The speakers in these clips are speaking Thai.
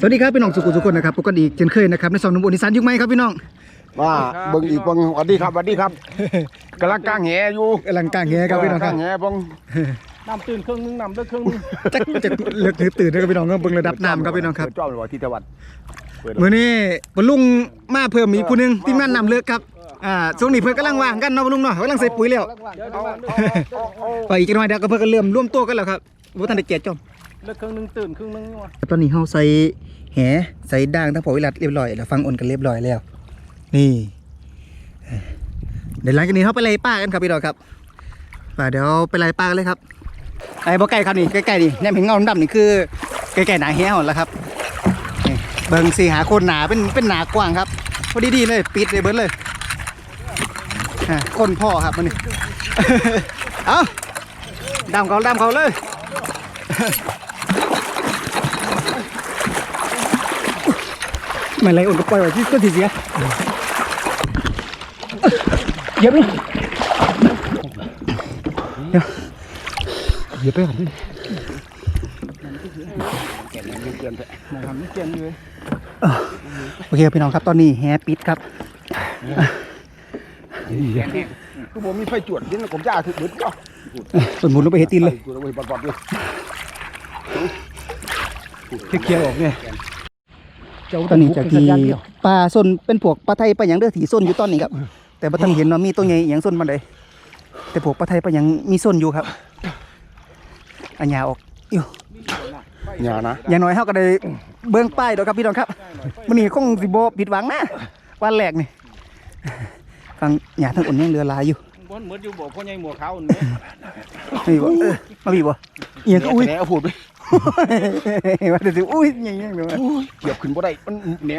สวัสดีครับพี่น้องสุขุมสุขคนนะครับพบกันอีกเช่นเคยนะครับในสองหนุ่มอุนิสันยุคไหมครับพี่น้องว่าเบิ่งอีกเบิ่งสวัสดีครับสวัสดีครับกำลังกางแหอยู่กำลังกางแหครับพี่น้องคการับงแหเบิ่งน้ำตื่นครึ่งนึงน้ำเลิกครึ่งนึงจักจะเลิกถือตื่นนะครับพี่น้องก็เบิ่งระดับน้ำครับพี่น้องครับเปิดจ้อมหรือว่าที่จังหวัดเปิดมื้อนี้บรรลุงมาเพิ่มอีกผู้หนึงทีมงานนำเลิกครับอ่าช่วงนี้เพิ่นกำลังว่างกันเนาะบรรลุงเนาะกำลังใส่ปุ๋ยแล้ว เดี๋ยวเอาเดี๋ยวเอาเอาเอาไปอีกจักหน่อยเดี๋ยวก็เพิ่นก็เริ่มร่วมตัวกันแล้วครับบ่ทันได้เกียรติจอม เลิกครึ่งนึงตื่นครึ่งนึงนี่วะตอนนี้เฮาใส่แหใส่ด่างทั้งผอวิรัตเรียบร้อยแล้วฟังอ่อนกันเรียบร้อยแล้ว นี่ เดี๋ยวหลังจากนี้เฮาไปไล่ป้ากันครับพี่น้องครับป่าเดี๋ยวไปไล่ป้ากันเลยครับไอ้บ่ไก่ครับนี่ใกล้ๆนี่แนมเห็นเงาดำๆนี่คือใกล้ๆหนาแหหมดแล้วครับเบิ่งสิหาคนหนาเป็นเป็นหนากว้างครับพอดีๆเลยปิดเลยเบิดเลยคนพ่อครับมันนี่เอาดำเขาดำเขาเลย ไม่ไรอุ่นก็ปล่อยไว้ที่ต้นทีเสียเหยียบเลยเหยียบไปก่อนดิมองหันไม่เปลี่ยนเลยโอเคพี่น้องครับตอนนี้แฮปิดครับคือผมมีไฟจวดนี่ผมจะอาถึงเบิดก็ส่วนหมุนลงไปเฮดตินเลยกูเลยบอดๆเลยเคลียร์ออกเนี่ย ตอนนี้จากที่ปลาส้นเป็นพวกปลาไทยปลาหยังเด้อถีส้นอยู่ตอนนี้ครับ แต่บ่ทันเห็นว่ามีตัวใหญ่อหย่างส้นมาเลยแต่พวกปลาไทยปลาหยังมีส้นอยู่ครับอันยาออกอยู่อย่านะอย่างน้อยเฮาก็ได้เบิ่งป้ายดอกครับพี่น้องครับมื้อนี้คงสิบ่ผิดหวังนะวันแรกนี่ฟังหญ้าทั้งอุ่นยังเหลือหลายอยู่บนเหมือนอยู่บ่พ่อใหญ่หมวกขาวนี่นี่บ่เออมาพี่บ่เอียงก็อุ้ยแหน่พูดไป ว่าแต่สิอุ้ยอย่างเงี้ยเดี๋ยวเกียบขึ้นบ่ได้มันแหน่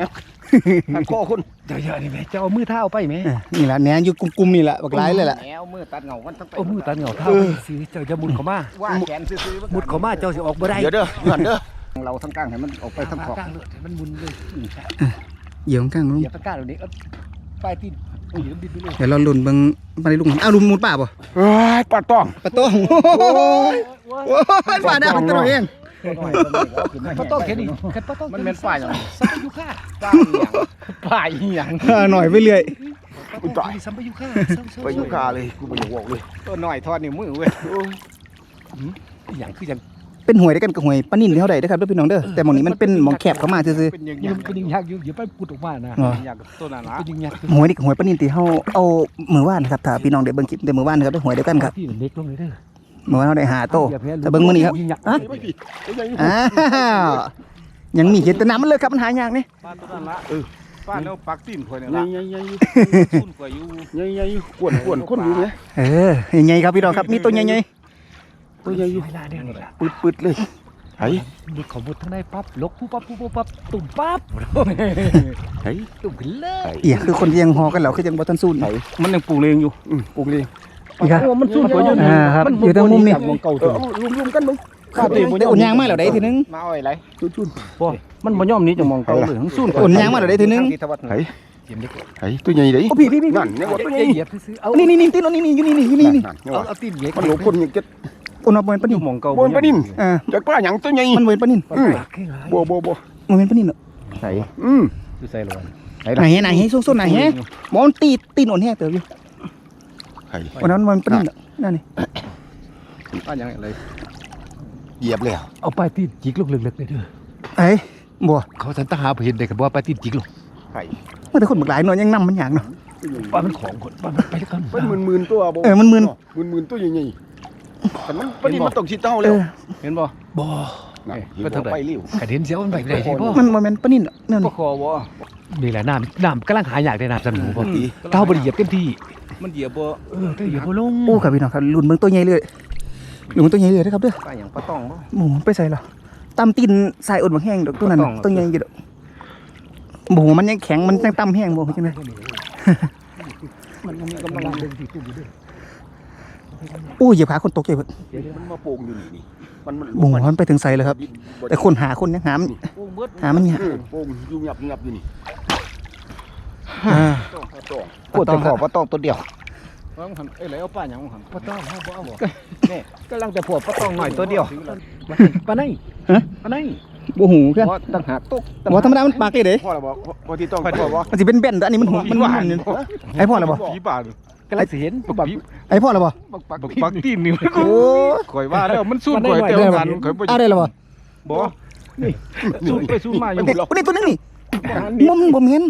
หันคอคนเดี๋ยวๆนี่แม่จะเอามือเท้าไปไหมเออนี่ล่ะแหนอยู่กลุ่มๆนี่ล่ะบักหลายเลยล่ะแหนเอามือตัดเงากันทั้งไปเอามือตัดเหงาเท้าสิเจ้าจะมุดเข้ามาว่าแขนซื่อๆมุดเข้ามาเจ้าสิออกบ่ได้เดี๋ยวเด้อเดี๋ยวเด้อเราทั้งกลางให้มันออกไปทั้งขอบกลางเลยมันมุนเลยเหยียบข้างๆลงเหยียบตะกร้าตรงนี้ปลายตีนเหยียบดินไปเลยเดี๋ยวเราลุ้นเบิ่งมาได้ลุงอ้าวลุงมุดป่าบ่เฮ้ยปลาต้องปลาโต้องโอ้ยโอ้ยป่าได้เป็นตัวเองปลาต้องแค่นี้แค่ปลาต้องมันเป็นฝ่ายอย่างสัมปยุค่าฝ่ายอย่างปลาอีหยังเออหน่อยไปเรื่อยอุ้ยตาย สัมปยุค่าไปอยู่คาเลยกูไปอยู่วอกเลยตัวหน่อยทอดนิ้วมือเว้ยอีหยังคือยังเป็นหวยได้กันกับหวยปลานิ่นเท่าใดเด้อครับเด้อพี่น้องเด้อแต่หมองนี้มันเป็นหมองแคบเข้ามาซื่อ เป็นยังยังเป็นยังยากอยู่อย่าไปพูดออกมานะๆอ๋ออยากตัวนั้นนะเป็นยังยากหวยนี่กับหวยปลานิ่นที่เฮาเอามือว่านนะครับถ้าพี่น้องได้เบิ่งคลิปแต่มือว่านนะครับได้หวยเดียวกันครับที่เล็กลงเลยเด้อ มือว่านเฮาได้หาโตแต่เบิ่งมื้อนี้ครับฮะไม่ผิดไม่ใช่อ้าวยังมีเห็นแต่น้ำมันเลยครับมันหายากนี่ปลาตัวนั้นละเออปลาแล้วปักตีนข่อยนี่ละใหญ่ใหญ่ซุ่นข่อยอยู่ใหญ่ใหญ่กวนกวนคนอยู่ไหมเออใหญ่ๆครับพี่น้องครับมีตัวใหญ่ตัวใหญ่อยู่เวลาเดียวนี่แหละปืดปืดเลยไอ้มุดเขามุดทั้งในปั๊บลกปุ๊บปั๊บปุ๊บปั๊บปั๊บตุ่มปั๊บไอ้ตุ่มขึ้นเลยๆเอียคือคนที่ยังฮอกันแล้วคือยังบ่ทันสู้ไอ้มันยังปลูกเลงอยู่อืมปลูกเลยอี กครับ โอ้มันซุ่นข่อยอยู่อ่าครับอยู่ทางมุมนี่มองเก่าเอตัวอรวมรวมกันมึงได้อุ่นยางมาแล้วได้ทีนึงมาเอาอะไรชุนชุนบ่มันบ่ยอมหนี้จะมองเก่าเลยทั้งซุ่นอุ่นยางมาแล้วได้ทีนึงไอ้ไอ้ตัวใหญ่ดิโอ้พี่พี่พี่นั่นเนี่ยว่าตัวใหญ่เหยียบซื้อเอานี่นี่นี่ตีนนี่นี่อยู่นี่นี่อยู่นี่นี่นั่นเนี่ยเอาว่าเอาตีนเหยียบมันหลงคนอย่างเจ็ดอุ่นเอาบ่เป็นปลาอนิ่ยู่นมองเก่าบนปลานิ่นอ่าจากปลาหยังตัวใหญ่มันบ่เป็นปลานิ่นอืมแค่ไหนบ่บ่บ่มันเป็นปลานิ่นเนาะใส่อืมอยู่ใส่ลงไหนไหนให้ส้นๆไหนแฮะหมอมันตีตีนอ่อนแฮะเติบอยู่ไอ้ วันนั้นมันปลานิ่นเนาะนั่นนี่ปลาหยังอะไรเหยียบแล้วเอาปลายตีนจิกลูกเล็กๆเลยเด้อเอ้ยบ่เขาสันตหาเห็นได้กันว่าปลายตีนจิกลูกไอ้มันแต่คนบักหลายหน่อยยังนำมันอย่างเนาะปลามันของคนปลามันไปด้วยกันเป็นหมื่นหมื่นตัวบ่เออมันหมื่นหมื่นหมื่นตัวใหญ่ๆแต่มันปลานิ่นมันตกชิดเต้าเอแล้วอเห็นบ่บ่นั่นไปทางใดไปเร็วกระเด็นเสียวมันไปได้ใช่ป่ะมันบ่แม่นปลานิ่นเนาะนั่นปนี่คอบ่นี่แหละน้ำน้ำกำลังหาอยากได้น้ำสนุกบ่ตีเท้าบริเหยียบเต็มที่ มันเหยียบบ่เออเท้าเหยียบบ่ลงโอ้ครับพี่น้องครับลุ้นเบิ่งตัวใหญ่เลยลุ้นเบิ่งตัวใหญ่เลยนะครับเด้อปลาอย่างปลาต้องบ่หมูมันไปใส่เหรอตำตีนสายอดบักแห้งดอกตัวนั้นน่ะต้องตัวใหญ่อยู่ดอกหมูมันยังแข็งมันยังตำแห้งบ่ใช่ไหมมันมีกำลังเดินที่ตู้อยู่ด้วยโอ้ยเหยียบขาคนตกใจเบิดมันมาโป่งอยู่นี่นี่มันมันหมูมันไปถึงใส่เลยครับ แต่คนหาคนยังหามโอ้เบิดหามันยากเออโป่งยุ่งยับยุ่งยับอยู่นี่ อ่าต้องต้องปวดแต่ขอบว่าต้องตัวเดียวว่ามันหันเอ้ยไหลเอาปลาหยังมันหันปลาต้องเฮาบ่เอาบ่กำลังจะพวกปลาต้องหน่อยตัวเดียวปลาไหนฮะปลาไหนบ่หูเพื่อนเพราะต่างหากตกบ่ธรรมดามันปากเลยเด้พ่อแล้วบ่บ่ที่ต้องพ่อบ่มันสิเป็นแบนแต่อันนี้มันหูมันมันไอ้พ่อแล้วบ่ผีบาดกำลังสิเห็นบักผีไอ้พ่อแล้วบ่บักปักบักปักตีนนี่โอ้ข่อยว่าแล้วมันสู้ข่อยแต่ว่ากันข่อยบ่เอาได้แล้วบ่บ่สู้ไปสู้มาอยู่เด็กนี่ตัวนึงนี่มันบ่แม่น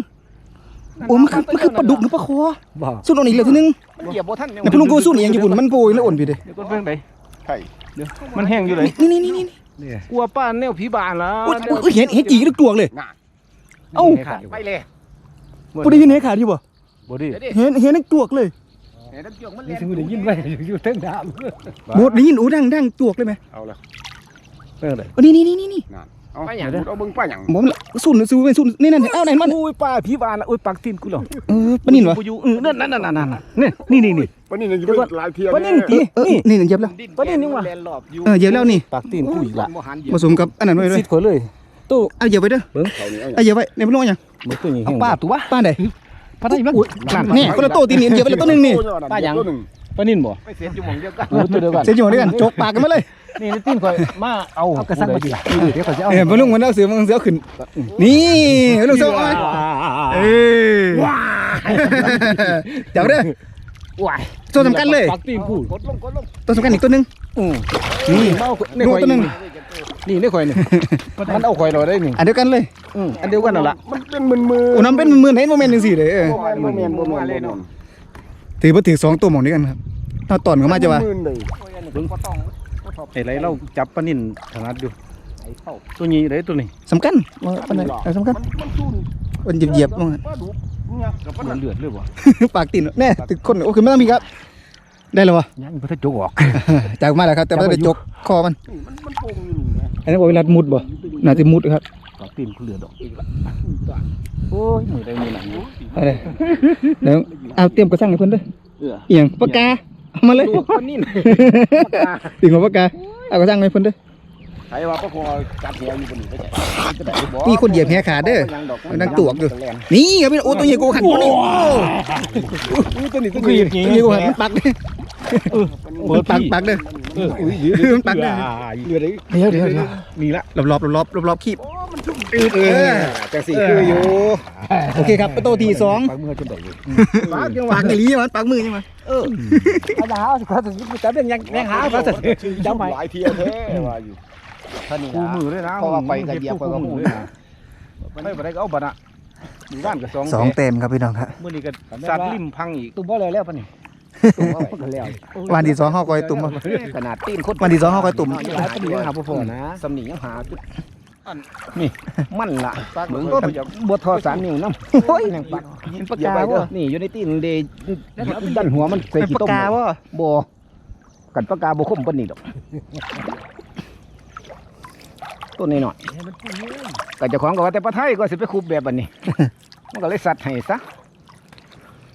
โอ้มันคือมันคือปลาดุกหรือปลาคอบ่สู้ตรงนี้เลยทีนึงเหยียบบ่ทันยังแต่พี่ลุงกูสู้นี่ยังญี่ปุ่นมันโปรยแล้วอ่อนพี่เด้เดี๋ยวก็เพิ่งไดใช่มันแห้งอยู่เลยนี่นี่นี่นี่กลัวป้าแนวผีบาดแล้วโอ้ยเห็นเห็นจีกตัวเลยเอ้าไปเลยกูได้ยินเห็นขาดอยู่บ่บ่ดิเห็นเห็นตัวเลยเห็นน้ำเกี่ยวมันนี่เล่นสิได้ยินไว้อยู่เทิงน้ำโบดได้ยินโอ้ดังดังตัวเลยไหมเอาละเพิ่งไดโอ้นี่นี่นี่นี่นี่ เอาไปหยังเอาเบิ่งป้าหยังผมสุ่นสู้ไปสุ่นนี่นั่นเอ้าไหนมันโอ้ยป้าผีบาดโอ้ยปักตีนกูหรอเออปนินวะกูอยู่เออนั่นนั่นนั่นนั่นนี่นี่นี่นี่ปานนี้นี่เป็นหลายเที่ยวปานนี้นี่เออนี่เหยียบแล้วปานนี้นี่ว่ะเออเหยียบแล้วนี่ปักตีนกูอีกละผสมกับอันนั้นไว้ด้วยซิดข่อยเลยตู้เอาเหยียบไว้เด้อเขานี่เอาเอาเหยียบไว้ในพวกยังบ่ตัวนี้เอาป้าตัวป้าไหนป้าได้มั้งนี่คนละโตตีนเหยียบไปแล้วตัวนึงนี่ป้าหยัง ตัวนึงป้านินบ่ไปเสียอยู่หม่องเดียวกันเออตัวเดียวกัน เสียอยู่ด้วยกันจกปากกันมาเลยนี่ตีนข่อยมาเอาเอากระสังมาดิเดี๋ยวเขาจะเอาเออพลุงมันเอาเสือมันเสือขึ้น นี่ลุงเสือเอาเออเดี๋ยวเด้อว้ายตัวสำคัญเลยปักตีนกูกดลงกดลงตัวสำคัญอีกตัวนึงอือนี่เมานี่ข่อยตัวหนึ่งนี่นี่ข่อยนี่มันเอาข่อยเราได้นี่อันเดียวกันเลยอืออันเดียวกันนั่นล่ะมันเป็นมือมือโอ้น้ำเป็นหมื่นๆเห็นโมเมนต์หนึ่งสี่เลยเออ บ่แม่นบ่แม่นบ่แม่นเลยเนาะ ถือว่าถือสองตัวหมองด้วยกันครับถ้าตอนก็มาจะว่ามือเลยไอ้ไรเราจับปลานินถนัดอยู่ตัวนี้ได้ตัวนี้สำคัญว่าอันไหนเออสำคัญมันมันสู้มันเหยียบๆว่าปลาดุกเนี่ยกับปลามันเลือดเลยบ่ปากติ่นแน่ตึกคนโอ้คือไม่ต้องมีครับ ได้แล้ววะยังบ่ทันจกออก จากมาแล้วครับ แต่ไม่ได้จกคอมัน มันมันโป่งอยู่นี่แหละอันนี้บอกเวลามุดบ่น่าจะมุดครับปักตีนกูเลือดออกอีกละโอ้ยมือใดมือหนังอยู่เอาเลยเดี๋ยวเอาเตรียมกระสังให้เพิ่นเด้อเออเอียงปากกาเอามาเลยตัวปลานินติ่งของปากกาเอากระสังให้เพิ่นเด้อ ใครว่าก็คงจับแหอยู่บนนี้ไปจ้ะมีคนเหยียบแหขาดเด้อมันนั่งตวกอยู่ นี่ครับพี่โอ้ตัวใหญ่กูหันคนนี้ตัวนี้ตัวตัวนี้ใหญ่กูหันมันปักเด้อมันปักปักเด้อเอออุ้ยมันปักเด้อเลือดเลยเดี๋ยวเดี๋ยวเดี๋ยวนี่ละรอบรอบรอบรอบรอบคีบเออจังสี่คืออยู่โอเคครับประตูที่สองปักมือจนได้อยู่ปากยังปากไอ้ลีมันปากมือใช่ไหมเอาดาวสิเขาจะจับเป็นยังยังหาเขาจะจำหลายเที่ยวแท้ว่าอยู่ ท่านนี่คู่มือเลยนะเพราะว่าไปก็เหยียบไปก็คู่หูมือเลยนะไม่บ่ได้ก็เอาบัตรอะหมู่บ้านก็สองสองเต็มครับพี่น้องครับมื้อนี้ก็สัตว์ริมพังอีกตุ้มบ่เลยแล้วปะนี่ตุ้มก็แล้ววันที่สองเขาคอยตุ่มบ่ขนาดตีนคนวันที่สองเขาคอยตุ่มหลายปนียังหาบ่พอนะสำนียังหาจุดนี่มันละมึมึงงก็ก็ไปจับบ่ทอสารนิ้วน้ำโอ้ยยังปักปากกาบ่นี่อยู่ในตีนเดดันหัวมันใส่เป็นขี้ปากต้มกาวะบ่กันปากกาบ่คมปานนี้ดอก ต้นนี้หน่อยก็เจ้าของก็ว่าแต่ปลาไทยก็สิไปคูบแบบบัดนี้ มันก็เลยสัตว์ให้ซะ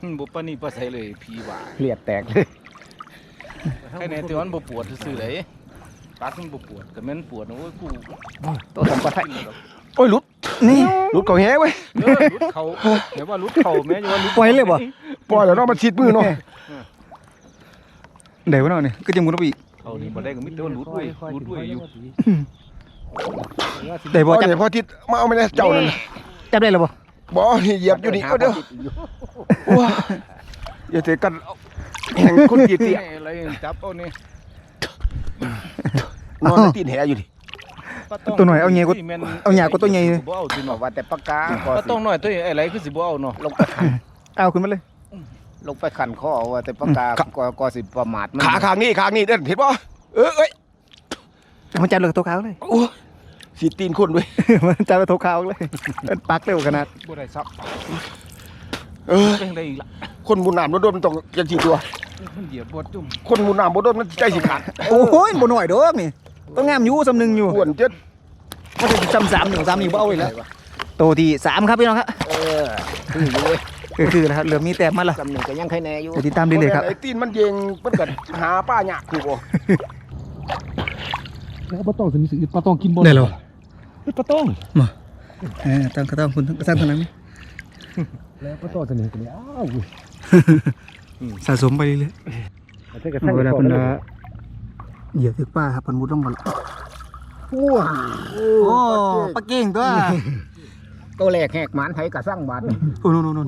อืมบ่ปานนี้บ่ใส่เลยผีว่าเลียดแตกเลยแค่ไหนแต่ว่ามันบ่ปวดซื่อๆเลยปากมันบ่ปวดก็แม่นปวดนะโอ้ยกูตัวสัมปลาไทยโอ้ยหลุดนี่หลุดเขาแหเว้ยเออรุดเขาเดี๋ยวว่ารุดเขาแม่อย่าว่ารุดปล่อยเลยบ่ปล่อยแล้วเนาะมันชิดมือเนาะเดี๋ยวเนาะนี่ก็จะมุดไปอีกเขานี่บ่ได้ก็มีแต่ว่ารุดด้วยรุดด้วยอยู่ เดี๋ยวบ่บ่จับจับพอทิศมาเอาไม่ได้เจ้านั่นจับได้แล้วบ่บ่นี่เหยียบอยู่นี่เอาเดี๋ยวว้าอย่าเตะกันแห่งคนกีเตียอะไรจับเอานี่นอนในตีนแหอยู่ดิตัวหน่อยเอาเงี้ยก็แม่นเอาหยาก็ตัวใหญ่สิบ่เอาสิบอเนาะกว่าแต่ปากกาก็ก็ต้องหน่อยตัวไอ้ไรคือสิบ่เอาเนาะลงไปขันเอาขึ้นมาเลยลงไปขันข้อว่าแต่ปากกาก็ก็สิประมาทมันขาข้างนี้ข้างนี้เด้อเห็นบ่เออเอ้ย มันจับเลยตัวขาวเลยโอ้ยสีตีนคนเว้ยมันจับเลยตัวขาวเลยมันปักเร็วขนาดบ่ได้ซับเออเป็นได้อีกละคนหมุนน้ำบ่โดนมันต้องจังสี่ตัวมันเหยียบปวดจุ่มคนหมุนน้ำบ่โดนมันใจสิขาดโอ้ยบ่หน่อยดอกนี่ต้องงามอยู่สำนึงอยู่อ้วนเจ็ดมันจะจำสามหนึ่งสามนี่บ่เอาอีกแล้วตัวที่สามครับพี่น้องครับเออคืออยู่เว้ยก็คือนะครับเหลือมีแต้มมาละจำหนึ่งก็ยังใครแน่อยู่เดี๋ยวติดตามได้เลยครับไอ้ตีนมันเยงมันก็หาป้าหยากคือบ่ แล้วปลาต้องสิมีสิปลาต้องกินบ่ได้แล้วปลาต้องเออตั้งก็ต้องคุณก็สร้างทางนั้นแล้วปลาต้องสินี่ก็นี่อ้าวสะสมไปเรื่อยแต่ก็ๆเวลาเพิ่นว่าเหยียบถึกป้าครับเพิ่นมุดลงมาว้าวโอ้ปลาเก่งตัวตัวแรกแหกหมานไผกะสร้างบาดนี่โอ้โนโนโน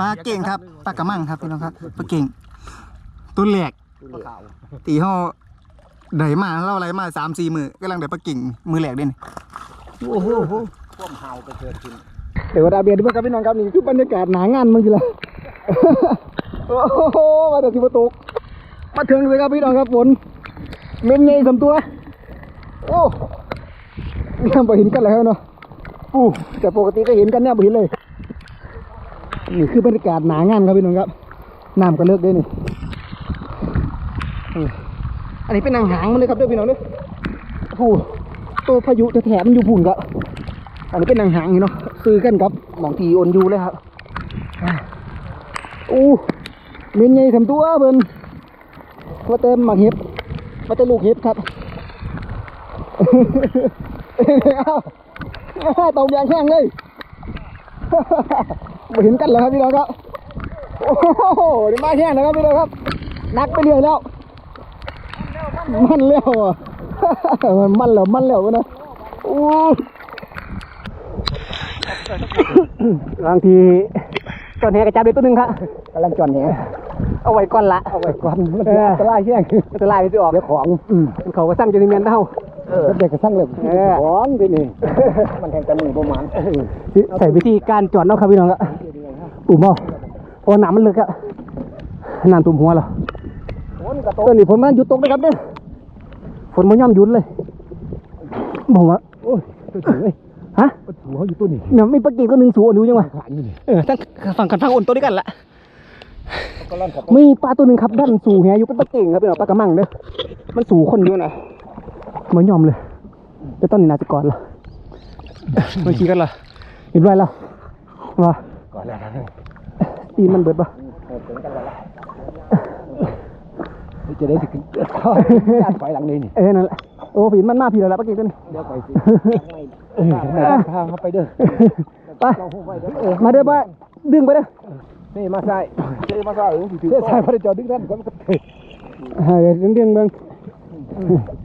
ปลาเก่งครับปลากระมังครับพี่น้องครับปลาเก่งตัวแหลกตีห่อ ได้มาเล่าอะไรมาสามสี่มือกำลังได้ปลาเก่งมือแหลกเด่นโอ้โหความเฮาก็เกิดขึ้นเดี๋ยวดาเบียดด้วยครับพี่น้องครับนี่คือบรรยากาศหนางานเมื่อกี้ละโอ้โหมาแต่สิบตกมาถึงเลยครับพี่น้องครับฝนเม็นใหญ่สำตัวโอ้เนี่ยบ่เห็นกันแล้วเนาะอู้แต่ปกติก็เห็นกันเนี่ยบ่เห็นเลยนี่คือบรรยากาศหนางานครับพี่น้องครับน้ำก็เลิกด้วยนี่นี่อั นนี้เป็นนางหางมันเลยครับเด้อพี่น้องเด้อโอ้โหตัวพายุจะแถมนอยู่พุ่นก็อันนี้เป็นนางหางนี่เนาะซื้อกันครับหมองทีโอนยูเลยครับอู้เมียนใหญ่ทำตัวเบิ่นว่าเต็มหมักเห็บว่าเต็มลูกเห็บครับเอาตกยางแห้งเลยมาเห็นกันแล้วครับพี่น้องครับโอ้โหนี่มาแห้งนะครับพี่น้องครับนักไปเรื่อยแล้ว มันแล้วอะมันมันแล้วมันแล้วนะโอ้บางทีตอนแหกระจับได้ตัวหนึ่งครับกำลังจอนแหเอาไว้ก่อนละเอาไว้ก่อนมันอันตรายแห้งอันตรายไปสิออกเดี๋ยวของอืมเขาก็สร้างจนเมียนเท่าเออเด็กก็สร้างเลยของที่นี่มันแทงกันมือประมาณใส่วิธีการจอดเนาะครับพี่น้องครับตุ่มเอาเพราะน้ำมันลึกอะน้ำตุ่มหัวเราตอนนี้ฝนมันหยุดตกนะครับเนี่ย ฝนมันย่อมหยุดเลยบอกว่าโอ้ยตัวสูงเลยฮะตัวสูงเขาอยู่ตัวนี้เนี่ยไม่ปกติก็หนึ่งสูงอยู่ยังไงเออทั้งฝั่งกันฝั่งอ่อนตัวด้วยกันละมีปลาตัวหนึ่งครับด้านสูงแฮอยู่เป็นปลาเก่งครับเป็นปลากระมังเด้อมันสูงคนอยู่นะมันยอมเลยแต่ตอนนี้น่าจะก่อนละมันขี่กันละเห็นไรแล้วว่าก่อนแล้วตีนมันเบิดปะ จะได้ถึงด้านไฟหลังนี้นี่เออนั่นแหละโอ้ผีมันมาผีแล้วละปลาเก่งตัวนี้เดี๋ยวไปสิเออทางเข้าไปเด้อไปเออมาเด้อไปดึงไปเด้อนี่มาใส่เจ๊มาใส่ถือใส่พระเจ้าดึงท่านก็เออเดี๋ยวดึงๆเบิ่ง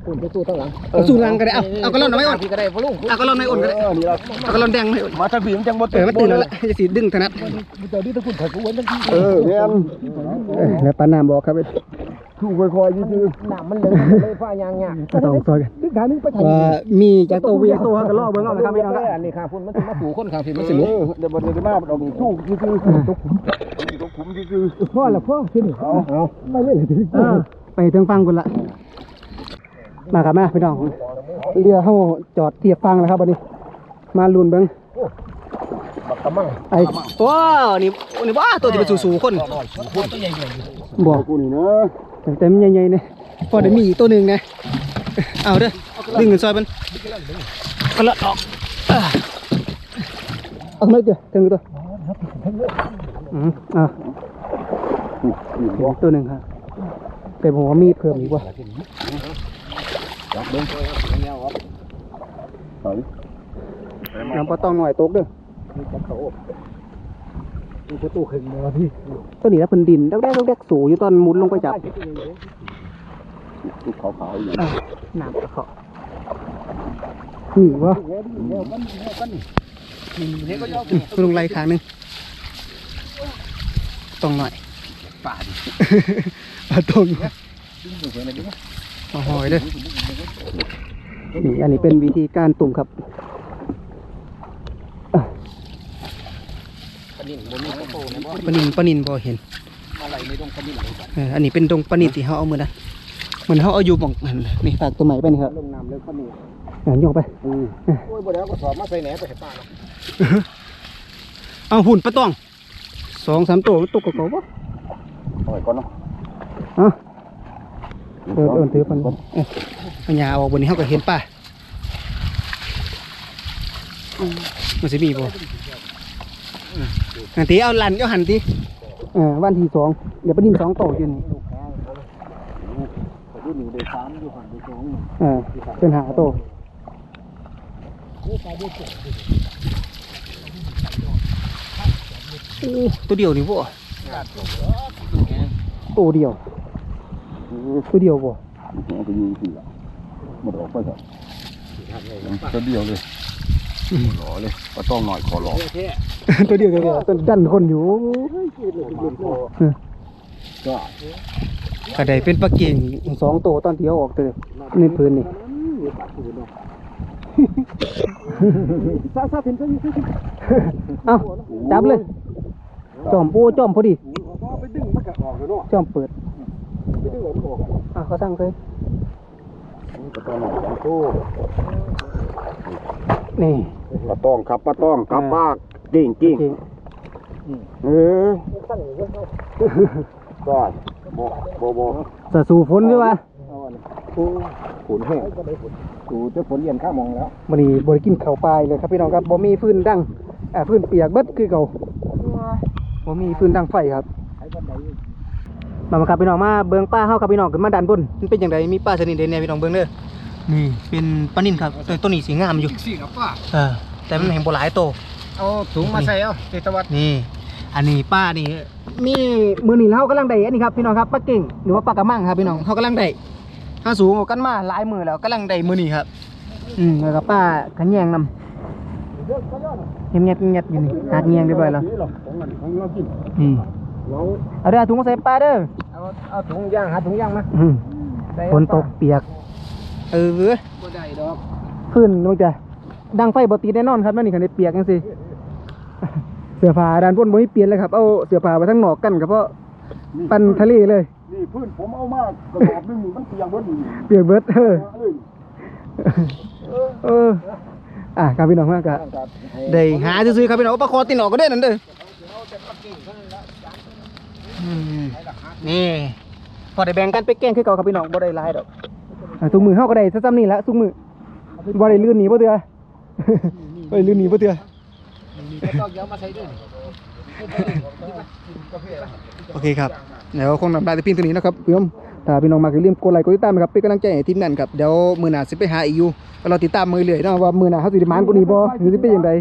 คุณไปสู้ตั้งหลังเอาสูงลังก็ได้เอาเอากระลอนเอาไม่อ่อนพี่ก็ได้พะลุงเอากระลอนไม่อ่อนก็ได้เออนี่เราเอากระลอนแดงไม่อ่อนมาทางผีมันจังบ่เออมันตื่นแล้วแหละจะสีดึงถนัดเจ้าดื้อตะกุนถ่ายกูไว้ทั้งที่เออแม่นเออแล้วปลาน้ำบอกครับ ถูกค่อยๆยืดๆน้ำมันเลยเลยฟ้ายางยากต้องซอยกันดึงขานึงไปทางว่ามีจากตัวเวียตัวก็ล่อเบิ่งเอานะครับพี่น้องครับอันนี้ข้าพุ่นมันสิมาสู่คนข้างพี่มันสิลุกเดี๋ยวบ่ได้มาเอานี่ถูกยืดๆตกขุมตกขุมยืดพ่อละพ่อขึ้นๆเอาเอาไม่เล่นเลยไปถึงฟังกันละมาครับมาพี่น้องเรือเฮาจอดเทียบฟังแล้วครับบัดนี้ มาลุ้นเบิ่งบักกะมังไอ้ว้าวนี่นี่ว้าตัวจะเป็นสูงๆคนบอกกูนี่นะ เต็มใหญ่ๆเลยพอได้มีอีกตัวหนึ่งนะ เอาเด้อดึงเงินซอยมันกระลอนออกเอาไม่เดียวถึงตัวอืมอะตัวหนึ่งครับแต่ผมว่ามีเพิ่มอีกว่าน้ำปลาตองหน่อยตกเด้อ มีประตู้ขึ้นมาพี่ตัวนี้แล้วเพิ่นดินแรกๆแรกๆสูงอยู่ตอนมุดลงไปจับขาวๆอยู่น้ำกระเขานี่วะลงไหลขางหนึ่งตรงหน่อยป่าดิปาตรงหอยเด้อนี่อันนี้เป็นวิธีการตุ่มครับ บปลานินปลานินพอเห็นเอออันนี้เป็นดงปลานินที่เขาเอามือนะเหมือนเขาเอาอยู่บ่องนั่นนี่ฝากตัวใหม่ไปนี่ครับลงน้ำเร็วกว่านี้อะโยกไปอือโอ้ยบ่ได้เอากระสอบมาใส่แหนไปให้ป้าเนาะเอาหุ่นปลาตองสองสามตัวมันตกกระเป๋าปะปล่อยก่อนเนาะอะเออเออถือพันเอ้ยปัญญาเอาบนนี้เขาก็เห็นป่ะมันสิมีบ่ หันทีเอาลันเอาหันทีเออวันที่สองเดี๋ยวไปดินสองโตอยู่นี่ดูหนึ่งได้สามอยู่หันได้สองเออเป็นหาโตตัวเดียวนี่บ่โตเดียวตัวเดียวบ่เอาไปยิงสิล่ะหมดออกไปเถอะตัวเดียวเลย หล่อเลยปลาต้องหน่อยขอหล่อตัวเดียวตัวเดียวตัวดันคนอยู่ก็กระไดเป็นปลาเก่งสองตัวตอนเดียวออกเลยในพื้นนี่ซาซาเป็นซะอยู่เอ้าจับเลย จอมปูจอมพอดีไปดึงมันก็ออกแล้วเนาะจอมเปิดไปดึงมันออกอะเขาตั้งเลยปลาต้องหน่ อยสองตัวนี่ปลาต้องครับปลาต้องครับปลากิ่งกิ่งเก่งเออก็บอกบอกบอกสะสู่ฝนใช่ปะฝนแห้งกูจะฝนเย็นข้ามองแล้วมันนี่บริกินข้าวปลายเลยครับพี่น้องครับบ่มีฟืนดังอ่าฟืนเปียกเบิดคือเก่าบ่มีฟืนดังไฟครับมามาครับพี่น้องมาเบิ่งป้าเฮาครับพี่น้องขึ้นมาด้านบนมันเป็นจังไดมีป้าชนิดใดแน่พี่น้องเบิ่งเด้อนี่เป็นปลานิ่นครับตัวตัวนี้สีงามอยู่สิครับป้าเออ แต่มันแห่งบ่หลายโต เอาถุงมาใส่เอาเตตวัดนี่ อันนี้ป้านี่มีมือนี่เฮากำลังได้อันนี้ครับพี่น้องครับปลาเก่งหรือว่าปลากระมังครับพี่น้องเฮากำลังได้เฮาสูงกว่ากันมาหลายมือแล้วกำลังได้มือนี้ครับ อืมแล้วก็ป้าขันแยงนำเงียบๆเงียบๆอยู่นี่หาดแยงเรียบร้อยแล้วของเงินของเรากินนี่เราเอาเด้อถุงมาใส่ปลาเด้อเอาเอาถุงย่างหาถุงย่างมาอืมฝนตกเปียก เออเว้ยบ่ได้ดอกพื้นมันจะ ดังไฟบ่ติดแน่นอนครับมันนี่คันได้เปียกจังซี่เสื้อผ้าด้านบนบ่มีเปลี่ยนเลยครับเอาเสื้อผ้าไปทั้งนอกกันก็เพราะปันทะเลเลย นี่พื้นผมเอามากกระสอบหนึงมันเปียกเบิดนี่เปียกเบิดเออเอ้ยเอออะครับพี่น้องมากกะได้หาซื้อๆครับพี่น้องเอาปลาคอตินออกก็ได้นั่นเด้ออืมนี่พอได้แบ่งกันไปแกล้งคือเก่าครับพี่น้องบ่ได้หลายดอกอะทุกมือเฮาก็ได้ซ้ำๆนี่แหละทุกมือบ่ได้ลื่นหนีบ่เตือบ่ ได้ลื่นหนีบ่เตือต้องย้อมมาใส่ด้วยโอเคครับเดี๋ยวคงนำได้แต่เพียงเท่านี้นะครับพี่น้องถ้าพี่น้องมาอย่าลืมกดไลค์กดติดตามนะครับเป็นกำลังใจให้ทีมงานครับเดี๋ยวมือหน้าสิไปหาอีกอยู่แล้วเราติดตามมือเรื่อยๆเนาะว่ามือหน้าเขาสิได้มานกว่านี้บ่หรือสิเป็นจังได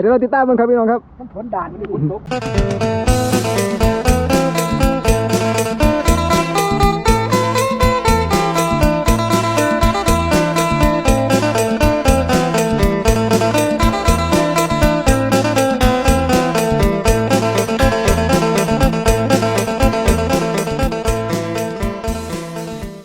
เดี๋ยวเราติดตามมันครับพี่น้องครับมันฝนด่านมันนี่ฝนตก